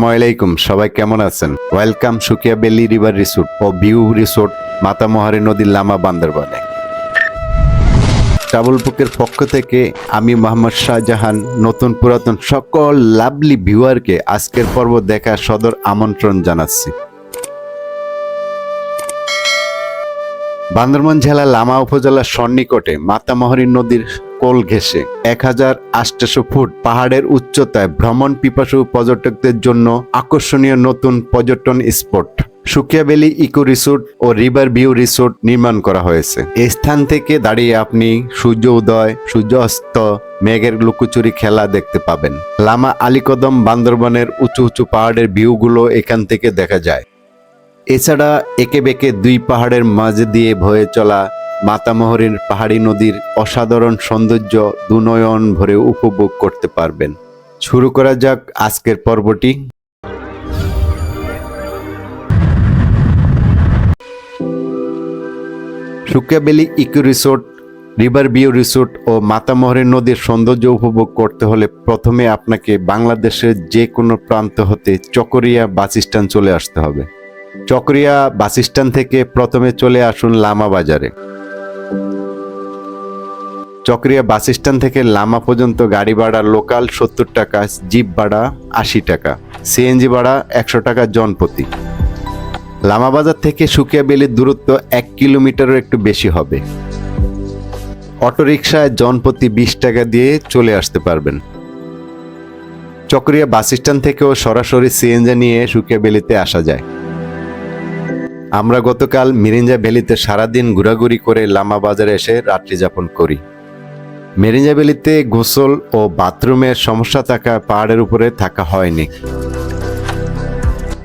আসসালামাইকুম সবাই কেমন আছেন? Welcome Sukiyabeli river resort ও ভিউ রিসোর্ট মাতামহারী নদীর লামা বান্দরবানে। ট্রাভেলবুকের পক্ষ থেকে আমি মোহাম্মদ শাহজাহান, নতুন পুরাতন সকল লাভলি ভিউয়ারকে আজকের পর্ব দেখা সদর আমন্ত্রণ জানাচ্ছি। বান্দরবান জেলা লামা উপজেলার সন্নিকটে মাতামহরী নদীর কোল ঘেঁষে। এক হাজার আটশো ফুট পাহাড়ের উচ্চতায় ভ্রমণ পিপাসু পর্যটকদের জন্য আকর্ষণীয় নতুন পর্যটন স্পট। সুকিয়াবেলি ইকো রিসোর্ট ও রিভার ভিউ রিসোর্ট নির্মাণ করা হয়েছে। এই স্থান থেকে দাঁড়িয়ে আপনি সূর্য উদয় সূর্য অস্ত মেঘের লুকোচুরি খেলা দেখতে পাবেন। লামা আলীকদম বান্দরবনের উঁচু উঁচু পাহাড়ের ভিউগুলো এখান থেকে দেখা যায়। এছাড়া একে বেঁকে দুই পাহাড়ের মাঝে দিয়ে বয়ে চলা মাতামহরীর পাহাড়ি নদীর অসাধারণ সৌন্দর্য দুনয়ন ভরে উপভোগ করতে পারবেন। শুরু করা যাক আজকের পর্বটি। Sukiyabeli eco resort, river view resort ও মাতামহরের নদীর সৌন্দর্য উপভোগ করতে হলে প্রথমে আপনাকে বাংলাদেশের যে কোনো প্রান্ত হতে চকরিয়া বাস স্ট্যান্ড চলে আসতে হবে। চকরিয়া বাস স্ট্যান্ড থেকে প্রথমে চলে আসুন লামা বাজারে। চকরিয়া বাস স্ট্যান্ড থেকে লামা পর্যন্ত গাড়ি ভাড়া লোকাল সত্তর টাকা, জিপ ভাড়া আশি টাকা, সিএনজি ভাড়া একশো টাকা জনপ্রতি। লামা বাজার থেকে সুকিয়াবেলির দূরত্ব এক কিলোমিটারও একটু বেশি হবে। অটোরিকশায় জনপ্রতি বিশ টাকা দিয়ে চলে আসতে পারবেন। চকরিয়া বাস স্ট্যান্ড থেকেও সরাসরি সিএনজি নিয়ে সুকিয়াবেলিতে আসা যায়। আমরা গতকাল মিরিঞ্জা ভ্যালিতে সারাদিন ঘোরাঘুরি করে লামা বাজারে এসে রাত্রি যাপন করি। মিরিঞ্জা ভ্যালিতে গোসল ও বাথরুমের সমস্যা থাকা পাহাড়ের উপরে থাকা হয়নি।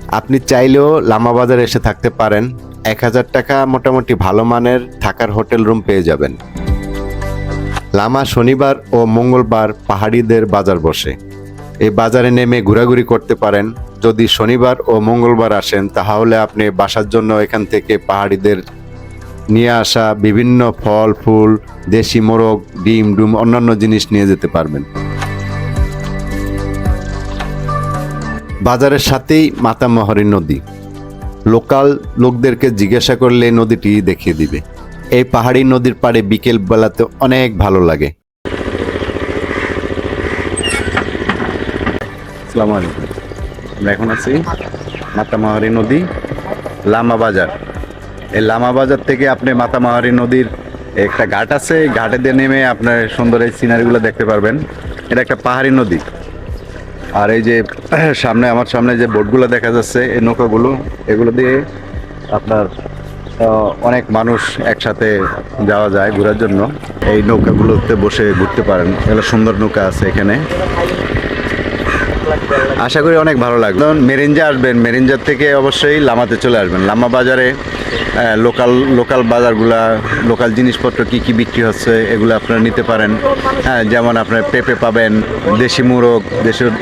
আপনি চাইলেও লামা বাজারে এসে থাকতে পারেন। এক হাজার টাকা মোটামুটি ভালো মানের থাকার হোটেল রুম পেয়ে যাবেন। লামা শনিবার ও মঙ্গলবার পাহাড়িদের বাজার বসে। এই বাজারে নেমে ঘোরাঘুরি করতে পারেন। যদি শনিবার ও মঙ্গলবার আসেন, তাহলে আপনি বাসার জন্য এখান থেকে পাহাড়িদের নিয়ে আসা বিভিন্ন ফল, ফুল, দেশি মোরগ, ডিম, ডুম, অন্যান্য জিনিস নিয়ে যেতে পারবেন। বাজারের সাথেই মাতামহরী নদী। লোকাল লোকদেরকে জিজ্ঞাসা করলে নদীটি দেখিয়ে দিবে। এই পাহাড়ি নদীর পাড়ে বিকেল বেলাতে অনেক ভালো লাগে। আমরা এখন আছি মাতামাহারি নদী, লামা বাজার। এই লামা বাজার থেকে আপনি মাতামাহারি নদীর একটা ঘাট আছে, এই ঘাটে দিয়ে নেমে আপনার সুন্দর এই সিনারিগুলো দেখতে পারবেন। এটা একটা পাহাড়ি নদী। আর এই যে সামনে, আমার সামনে যে বোটগুলো দেখা যাচ্ছে, এই নৌকাগুলো, এগুলো দিয়ে আপনার অনেক মানুষ একসাথে যাওয়া যায় ঘোরার জন্য। এই নৌকাগুলোতে বসে ঘুরতে পারেন। এগুলো সুন্দর নৌকা আছে এখানে। আশা করি অনেক ভালো লাগবে। মেরিঞ্জা আসবেন মেরিঞ্জার থেকে অবশ্যই লামাতে চলে আসবেন। লামা বাজারে লোকাল লোকাল বাজারগুলা লোকাল জিনিসপত্র কি কি বিক্রি হচ্ছে এগুলো আপনারা নিতে পারেন। হ্যাঁ যেমন আপনার পেঁপে পাবেন দেশি মুরগ দেশি আহ,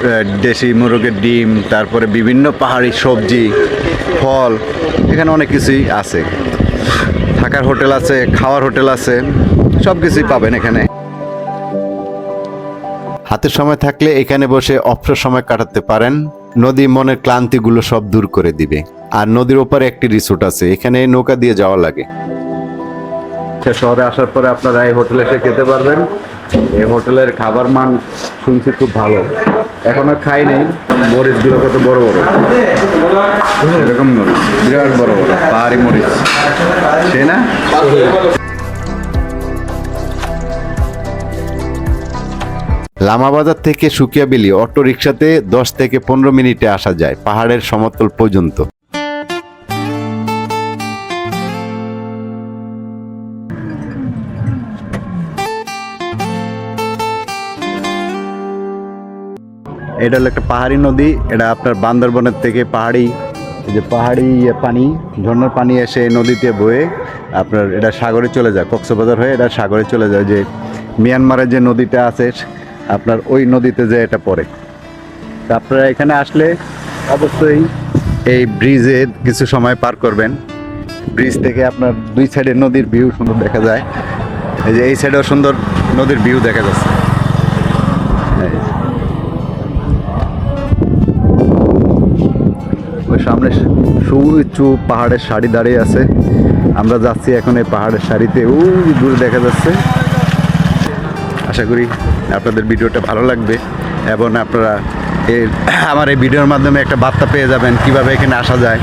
দেশি মুরগের ডিম তারপরে বিভিন্ন পাহাড়ি সবজি ফল এখানে অনেক কিছুই আছে। থাকার হোটেল আছে খাওয়ার হোটেল আছে সব কিছুই পাবেন এখানে। হাতের সময় থাকলে এখানে বসে অবসর সময় কাটাতে পারেন। নদী মনের ক্লান্তিগুলো সব দূর করে দিবে। আর নদীর ওপারে একটি রিসোর্ট আছে, এখানে নৌকা দিয়ে যাওয়া লাগে। শহরে আসার পরে আপনারা এই হোটেলে এসে খেতে পারবেন। এই হোটেলের খাবার মান শুনছি খুব ভালো। এখনও খাই নেই মরিচগুলো কত বড় বড়। এরকম বিরাট বড় বড়, পাহাড়ি মরিচ। সে না? লামাবাজার থেকে সুকিয়াবিলি অটো রিক্সাতে দশ থেকে পনেরো মিনিটে আসা যায় পাহাড়ের সমতল পর্যন্ত। এটা হলো একটা পাহাড়ি নদী, এটা আপনার বান্দরবনের থেকে পাহাড়ি যে পাহাড়ি ইয়ে পানি, ঝর্ণার পানি এসে নদীতে বয়ে আপনার এটা সাগরে চলে যায়, কক্সবাজার হয়ে এটা সাগরে চলে যায়, যে মিয়ানমারের যে নদীটা আছে আপনার ওই নদীতে যে এটা পড়ে। আপনারা এখানে আসলে অবশ্যই এই ব্রিজে কিছু সময় পার করবেন। ব্রিজ থেকে আপনার দুই সাইডে নদীর ভিউ সুন্দর দেখা যায়। এই যে এই সাইডেও সুন্দর নদীর ভিউ দেখা যাচ্ছে। ওই সামনে সু উঁচু পাহাড়ের শাড়ি দাঁড়িয়ে আছে। আমরা যাচ্ছি এখন এই পাহাড়ের শাড়িতে ওই দূরে দেখা যাচ্ছে। আশা করি আপনাদের ভিডিওটা ভালো লাগবে এবং আপনারা এই আমার এই ভিডিওর মাধ্যমে একটা বার্তা পেয়ে যাবেন কীভাবে এখানে আসা যায়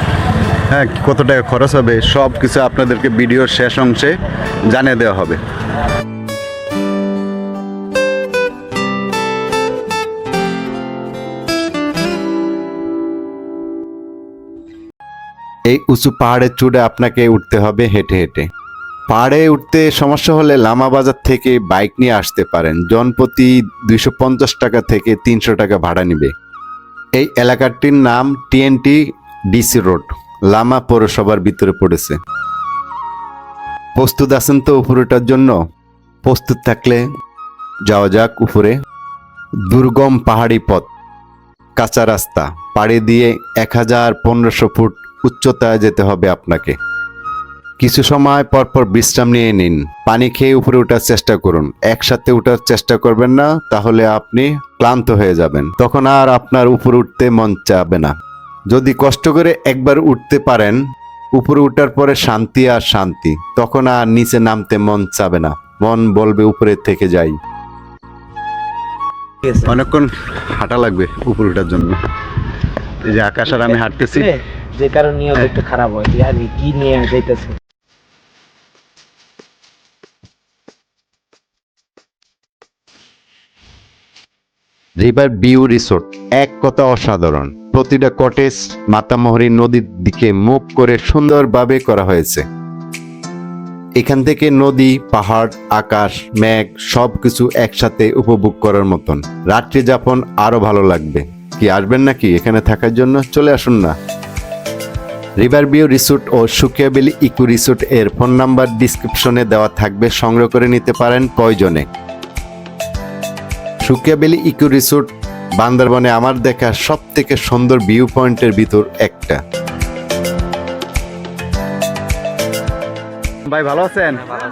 হ্যাঁ কত টাকা খরচ হবে, সব কিছু আপনাদেরকে ভিডিওর শেষ অংশে জানিয়ে দেওয়া হবে। এই উঁচু পাহাড়ের চূড়ে আপনাকে উঠতে হবে হেঁটে হেঁটে। পাহাড়ে উঠতে সমস্যা হলে লামা বাজার থেকে বাইক নিয়ে আসতে পারেন। জনপ্রতি দুইশো পঞ্চাশ টাকা থেকে তিনশো টাকা ভাড়া নেবে। এই এলাকাটির নাম টিএনটি ডিসি রোড, লামা পৌরসভার ভিতরে পড়েছে। প্রস্তুত আছেন তো উপরেটার জন্য? প্রস্তুত থাকলে যাওয়া যাক উপরে। দুর্গম পাহাড়ি পথ, কাঁচা রাস্তা, পাড়ি দিয়ে এক হাজার পনেরোশো ফুট উচ্চতায় যেতে হবে আপনাকে। কিছু সময় পর পর বিশ্রাম নিয়ে নিন। পানি খেয়ে উপরে ওঠার চেষ্টা করুন। একসাথে ওঠার চেষ্টা করবেন না তাহলে আপনি ক্লান্ত হয়ে যাবেন। তখন আর আপনার উপরে উঠতে মন চাবে না। যদি কষ্ট করে একবার উঠতে পারেন উপরে উঠার পরে শান্তি আর শান্তি। তখন আর নিচে নামতে মন চাবে না। মন বলবে উপরে থেকে যাই। অনেকক্ষণ হাঁটা লাগবে উপরে ওঠার জন্য। এই যে আকাশ আর আমি হাঁটতেছি। যে কারণ নিয়ে একটু খারাপ হয়। আর কি নিয়ে যাইতেছে? রিভার ভিউ রিসোর্ট, এক কথা অসাধারণ। প্রতিটা কটেজ মাতামহরী নদীর দিকে মুখ করে সুন্দরভাবে করা হয়েছে। এখান থেকে নদী, পাহাড়, আকাশ, মেঘ, সবকিছু একসাথে উপভোগ করার মতন। রাত্রি যাপন আরও ভালো লাগবে। কি, আসবেন নাকি? এখানে থাকার জন্য চলে আসুন না। রিভার ভিউ রিসোর্ট ও সুকিয়াবেলি ইকো রিসোর্ট এর ফোন নাম্বার ডিসক্রিপশনে দেওয়া থাকবে। সংগ্রহ করে নিতে পারেন প্রয়োজনে। সুকিয়াবেলি ইকো রিসোর্ট বান্দরবনে আমার দেখা সব থেকে সুন্দর ভিউ পয়েন্টের ভিতর একটা। ভাই ভালো আছেন? ভালো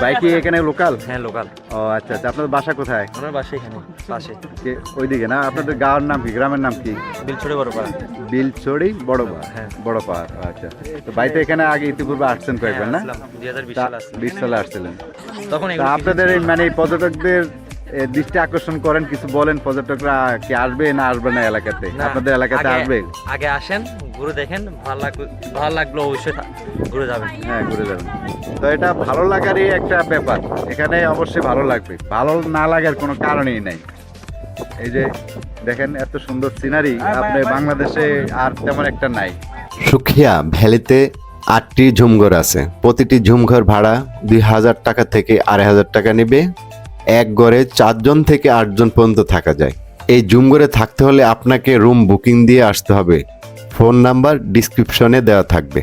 ভাই কি এখানে লোকাল হ্যাঁ লোকাল ও আচ্ছা আচ্ছা আপনাদের বাসা কোথায়? আমার বাসা এখানে পাশে। কে- ওইদিকে না? আপনাদের গাঁওর নাম কি গ্রামের নাম কি? বিলছড়ে বড় পাড়া। বিলছড়ি বড় পাহাড় হ্যাঁ। বড় পাহাড় আচ্ছা। তো ভাই তো এখানে আগে ইতিপূর্বে আসছেন কয়েকবার না? হাজার বিশ তা- সাল আসছিলেন। তখন আপনাদের এই মানে পর্যটকদের দৃষ্টি আকর্ষণ করেন কিছু বলেন পর্যটকরা কি আসবে না আসবে না এলাকাতে? আপনাদের এলাকাতে আসবে? আগে আসেন ঘুরে দেখেন ভালো লাগল ভালো লাগল অবশ্যই ঘুরে যাবেন। হ্যাঁ ঘুরে যাবেন। তো এটা ভালো লাগারই একটা ব্যাপার। এখানে অবশ্যই ভালো লাগবে। ভালো না লাগার কোনো কারণই নাই। এই যে দেখেন এত সুন্দর সিনারি আপনি বাংলাদেশে আর তেমন একটা নাই। সুখিয়া ভ্যালিতে আটটি ঝুমঘর আছে। প্রতিটি ঝুমঘর ভাড়া দুই হাজার টাকা থেকে আড়াই হাজার টাকা নেবে। এক ঘরে চারজন থেকে আটজন পর্যন্ত থাকা যায়। এই ঝুমঘরে থাকতে হলে আপনাকে রুম বুকিং দিয়ে আসতে হবে। ফোন নাম্বার ডিসক্রিপশনে দেওয়া থাকবে।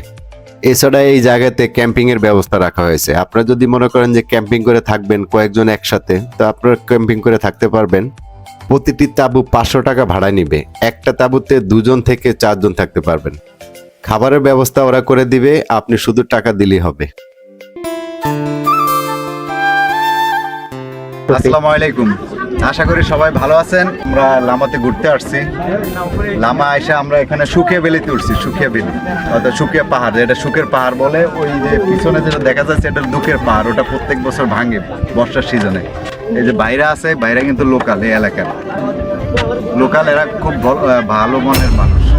এছাড়া এই জায়গাতে ক্যাম্পিংয়ের ব্যবস্থা রাখা হয়েছে। আপনারা যদি মনে করেন যে ক্যাম্পিং করে থাকবেন কয়েকজন একসাথে, তো আপনারা ক্যাম্পিং করে থাকতে পারবেন। প্রতিটি তাঁবু পাঁচশো টাকা ভাড়া নিবে। একটা তাঁবুতে দুজন থেকে চারজন থাকতে পারবেন। খাবারের ব্যবস্থা ওরা করে দিবে, আপনি শুধু টাকা দিলেই হবে। আসসালামু আলাইকুম। আশা করি সবাই ভালো আছেন। আমরা লামাতে ঘুরতে আসছি। লামা এসে আমরা এখানে বেলিতে উঠছি বেলি। অর্থাৎ পাহাড়, যেটা সুখের পাহাড় বলে, ওই যে পিছনে যেটা দেখা যাচ্ছে, এটা দুঃখের পাহাড়। ওটা প্রত্যেক বছর ভাঙে বর্ষার সিজনে। এই যে বাইরে আছে, বাইরে কিন্তু লোকাল এই এলাকার। লোকাল, এরা খুব ভল- মনের মানুষ।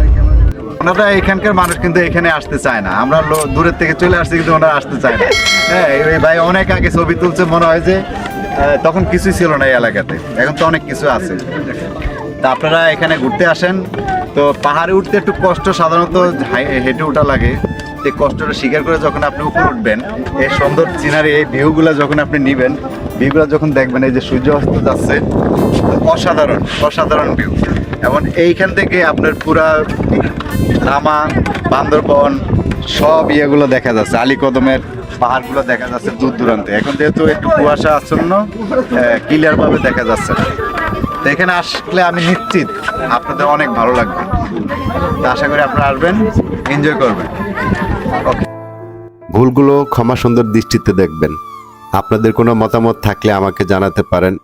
ওনারা এখানকার মানুষ কিন্তু এখানে আসতে চায় না। আমরা দূরের থেকে চলে আসছি, কিন্তু ওনারা আসতে চায় না। হ্যাঁ ভাই অনেক আগে ছবি তুলছে, মনে হয় যে তখন কিছুই ছিল না এই এলাকাতে। এখন তো অনেক কিছু আছে। তা আপনারা এখানে ঘুরতে আসেন। তো পাহাড়ে উঠতে একটু কষ্ট, সাধারণত হেঁটে ওঠা লাগে। এই কষ্টটা স্বীকার করে যখন আপনি উপরে উঠবেন, এই সুন্দর সিনারি এই ভিউগুলো যখন আপনি নিবেন, ভিউগুলো যখন দেখবেন, এই যে সূর্য অস্ত যাচ্ছে, অসাধারণ অসাধারণ ভিউ। এবং এইখান থেকে আপনার পুরা রামা, বান্দরবন, সব ইয়েগুলো দেখা যাচ্ছে। আলী কদমের পাহাড়গুলো দেখা যাচ্ছে দূর দূরান্তে। এখন যেহেতু একটু কুয়াশা আচ্ছন্ন ক্লিয়ার ভাবে দেখা যাচ্ছে না। তো এখানে আসলে আমি নিশ্চিত আপনাদের অনেক ভালো লাগবে। তো আশা করি আপনারা আসবেন এনজয় করবেন। ওকে ভুলগুলো ক্ষমা সুন্দর দৃষ্টিতে দেখবেন। আপনাদের কোনো মতামত থাকলে আমাকে জানাতে পারেন।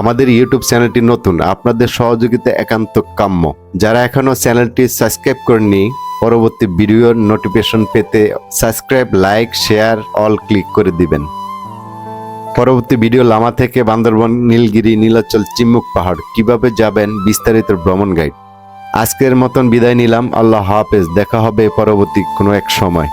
আমাদের ইউটিউব চ্যানেলটি নতুন, আপনাদের সহযোগিতা একান্ত কাম্য। যারা এখনও চ্যানেলটি সাবস্ক্রাইব করেননি, পরবর্তী ভিডিওর নোটিফিকেশন পেতে subscribe like share all click করে দিবেন। পরবর্তী ভিডিও লামা থেকে বান্দরবন, নীলগিরি, নীলাচল চিম্মুক পাহাড় কীভাবে যাবেন বিস্তারিত ভ্রমণ গাইড আজকের মতন বিদায় নিলাম, আল্লাহ হাফেজ, দেখা হবে পরবর্তী কোনো এক সময়।